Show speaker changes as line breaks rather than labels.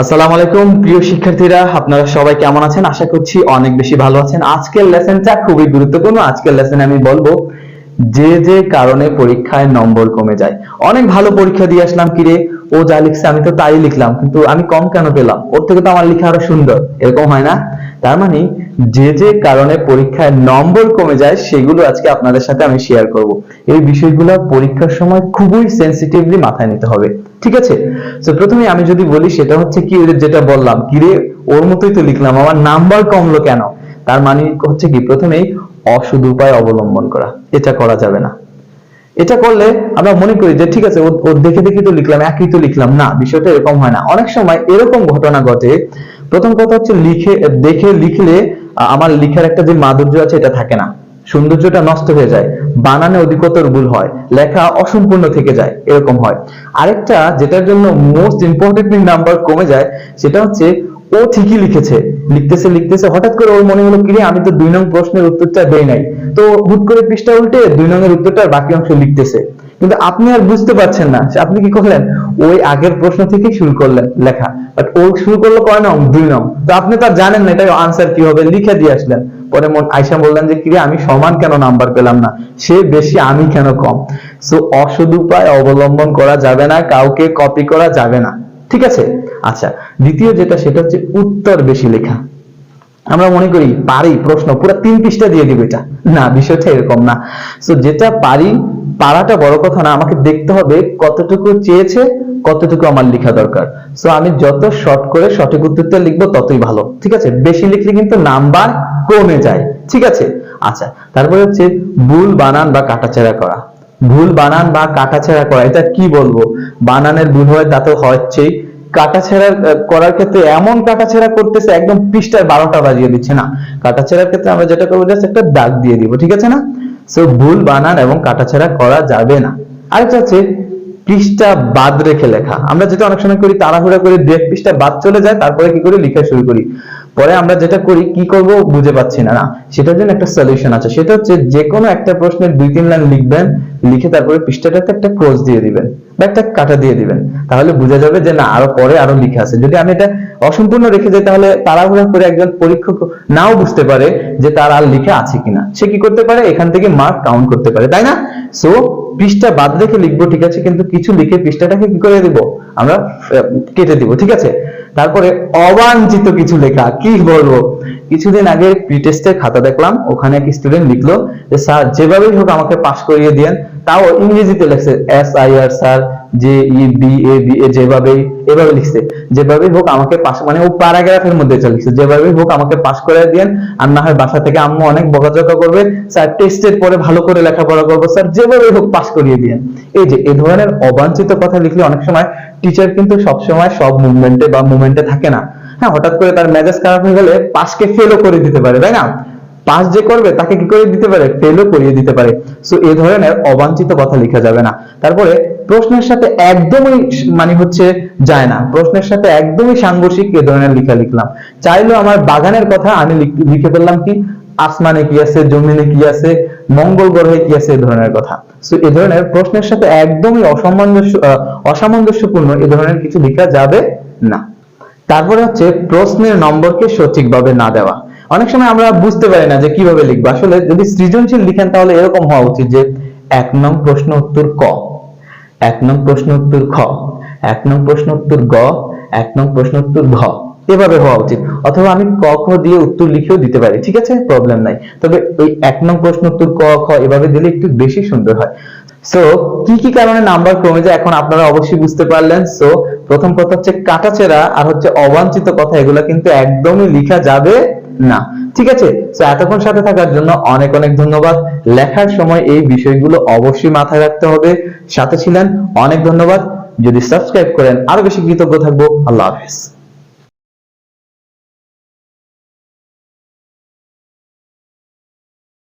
আসসালামু আলাইকুম, প্রিয় শিক্ষার্থীরা, আপনারা সবাই কেমন আছেন? আশা করছি অনেক বেশি ভালো আছেন। আজকের লেসনটা খুবই গুরুত্বপূর্ণ। আজকের লেসনে আমি বলব, যে যে কারণে পরীক্ষায় নম্বর কমে যায়। অনেক ভালো পরীক্ষা দিয়ে আসলাম কিরে ও যা লিখছে, আমি তো তাই লিখলাম, কিন্তু আমি কম কেন পেলাম? ওর থেকে তো আমার লিখা আরও সুন্দর। এরকম হয় না? তার মানে যে যে কারণে পরীক্ষায় নম্বর কমে যায়, সেগুলো আজকে আপনাদের সাথে আমি শেয়ার করব। এই বিষয়গুলো পরীক্ষার সময় খুবই সেন্সিটিভলি মাথায় নিতে হবে, ঠিক আছে? তো প্রথমে আমি যদি বলি, সেটা হচ্ছে কি যেটা বললাম, কিরে, ওর মতোই তো লিখলাম, আমার নাম্বার কমলো কেন? তার মানে হচ্ছে কি, প্রথমেই অসুদ উপায় অবলম্বন করা, এটা করা যাবে না। এটা করলে আমরা মনে করি যে, ঠিক আছে ও দেখে দেখে তো লিখলাম, একই তো লিখলাম। না, বিষয়টা এরকম হয় না। অনেক সময় এরকম ঘটনা ঘটে প্রথম কথা হচ্ছে লিখে, দেখে লিখলে আমার লিখার একটা যে মাধুর্য আছে, এটা থাকে না। সৌন্দর্যটা নষ্ট হয়ে যায়। বানানে অধিকতর ভুল হয়। লেখা অসম্পূর্ণ থেকে যায়। এরকম হয়। আরেকটা যেটার জন্য মোস্ট ইম্পর্টেন্ট নাম্বার কমে যায়, সেটা হচ্ছে ও ঠিকই লিখেছে। লিখতেছে লিখতেছে, হঠাৎ করে ওর মনে হলো, কিরে, আমি তো দুই নং প্রশ্নের উত্তরটা দেই নাই। তো হুট করে পৃষ্ঠা উল্টে দুই নং এর উত্তরটা বাকি অংশ লিখতেছে। কিন্তু আপনি আর বুঝতে পারছেন না। আপনি কি করলেন? ওই আগের প্রশ্ন থেকে শুরু করলেন লেখা। বাট ও শুরু করল কয় নং? দুই নং। তো আপনি তো আর জানেন না এটা আনসার কি হবে, লিখে দিয়ে আসলেন। পরে মন আয়সা বললেন যে, কিরে, আমি সমান কেন নাম্বার পেলাম না? সে বেশি, আমি কেন কম? সো অসদ উপায় অবলম্বন করা যাবে না, কাউকে কপি করা যাবে না। ঠিক আছে? আচ্ছা দ্বিতীয় যেটা, সেটা হচ্ছে উত্তর বেশি লেখা। আমরা মনে করি পারি প্রশ্ন, পুরো তিন পৃষ্ঠা দিয়ে দিব এটা। না, বিষয়টা এরকম না। তো যেটা পারি পারাটা বড় কথা না, আমাকে দেখতে হবে কতটুকু চেয়েছে, কতটুকু আমার লেখা দরকার। সো আমি যত শর্ট করে সঠিক উত্তরটা লিখব, ততই ভালো। ঠিক আছে? বেশি লিখলে কিন্তু নাম্বার কমে যায়। ঠিক আছে? আচ্ছা তারপরে হচ্ছে ভুল বানান বা কাটাছেড়া করা। ভুল বানান বা কাটাছেড়া করা, এটা কি বলব? বানানের ভুল হয় তা তো হচ্ছেই। কাটাছেড়া করার ক্ষেত্রে এমন কাটাছেড়া করতেছে, একদম পৃষ্ঠার বারোটা বাজিয়ে দিচ্ছে না। কাটাছেড়ার ক্ষেত্রে আমরা যেটা করব জাস্ট একটা দাগ দিয়ে দিব, ঠিক আছে না? সো ভুল বানান এবং কাটাছেড়া করা যাবে না। আরেকটা হচ্ছে, পৃষ্ঠা বাদ রেখে লেখা। আমরা যেটা অনেক সময় করি, তাড়াহুড়া করে দেখ পৃষ্ঠা বাদ চলে যায়, তারপরে কি করি? লিখা শুরু করি। পরে আমরা যেটা করি, কি করব? বুঝে পাচ্ছি না। না, সেটার জন্য একটা সলিউশন আছে। সেটা হচ্ছে যে কোনো একটা প্রশ্নের দুই তিন লাইন লিখবেন লিখে তারপরে পৃষ্ঠাটাতে একটা ক্রস দিয়ে দিবেন বা একটা কাটা দিয়ে দিবেন। তাহলে বোঝা যাবে যে না, আরও পরে আরও লিখে আছে। যদি আমি এটা অসম্পূর্ণ রেখে যাই, তাহলে তাড়াহুড়া করে একজন পরীক্ষক নাও বুঝতে পারে যে তার আর লিখে আছে কিনা। সে কি করতে পারে? এখান থেকে মার্ক কাউন্ট করতে পারে, তাই না? সো পৃষ্ঠা বাদ রেখে লিখব, ঠিক আছে? কিন্তু কিছু লিখে পৃষ্ঠাটাকে কি করে দিব? আমরা কেটে দিব, ঠিক আছে? তারপরে অবাঞ্ছিত কিছু লেখা, কি বলব? কিছুদিন আগে প্রি টেস্টের খাতা দেখলাম, ওখানে এক স্টুডেন্ট লিখলো যে, স্যার, যেভাবেই হোক আমাকে পাস করিয়ে দিয়েন তাও ইংরেজিতে লিখছে এস আই আর স্যার যে ই বি এ বি এ যেভাবেই, এভাবে লিখছে। যেভাবেই হোক আমাকে পাস মানে ও প্যারাগ্রাফের মধ্যে এটা লিখছে যেভাবেই হোক আমাকে পাস করে দিয়েন, আর না হয় বাসা থেকে আম্মু অনেক বকাঝকা করবে। স্যার টেস্টের পরে ভালো করে লেখাপড়া করব, স্যার, যেভাবেই হোক পাস করিয়ে দিয়েন। এই যে এই ধরনের অবাঞ্ছিত কথা লিখলে অনেক সময় টিচার কিন্তু সবসময় সব মুভমেন্টে বা মুভমেন্টে থাকে না। হ্যাঁ হঠাৎ করে তার মেজাজ খারাপ হয়ে গেলে পাসকে ফেলও করে দিতে পারে, তাই না? পাস যে করবে, তাকে কি করে দিতে পারে? ফেলও করিয়ে দিতে পারে। সো এই ধরনের অবাঞ্ছিত কথা লেখা যাবে না। তারপরে, প্রশ্নের সাথে একদমই মানে হচ্ছে যায় না। প্রশ্নের সাথে একদমই সাংঘর্ষিক এ ধরনের লেখা লিখলাম। চাইলেও আমার বাগানের কথা, আমি লিখে ফেললাম কি? আসমানে কি আছে, জমিনে কি আছে, মঙ্গল গ্রহে কি আছে, এ ধরনের কথা। সো এ ধরনের প্রশ্নের সাথে একদমই অসামঞ্জস্য অসামঞ্জস্যপূর্ণ এ ধরনের কিছু লেখা যাবে না। তারপরে হচ্ছে প্রশ্নের নম্বরকে সঠিকভাবে না দেওয়া। অনেক সময় আমরা বুঝতে পারি না যে কীভাবে লিখব। আসলে যদি সৃজনশীল লিখেন তাহলে এরকম হওয়া উচিত যে এক নং প্রশ্ন উত্তর ক, এক নং প্রশ্ন উত্তর খ, এক নং প্রশ্ন উত্তর গ, এক নং প্রশ্ন উত্তর ঘ, এভাবে হওয়া উচিত। অথবা আমি ক, খ দিয়ে উত্তর লিখেও দিতে পারি, ঠিক আছে? প্রবলেম নাই। তবে এই এক নং প্রশ্ন উত্তর ক, খ এভাবে দিলে একটু বেশি সুন্দর হয়। সো কি কি কারণে নাম্বার কমে যায় এখন আপনারা অবশ্যই বুঝতে পারলেন। সো প্রথম কথা হচ্ছে কাটাছেড়া আর হচ্ছে অবাঞ্ছিত কথা, এগুলো কিন্তু একদমই লেখা যাবে না। ঠিক আছে? তো এতক্ষণ সাথে থাকার জন্য অনেক অনেক ধন্যবাদ। লেখার সময় এই বিষয়গুলো অবশ্যই মাথায় রাখতে হবে। সাথে ছিলেন, অনেক ধন্যবাদ। যদি সাবস্ক্রাইব করেন, আরও বেশি কৃতজ্ঞ থাকব। আল্লাহ হাফেজ।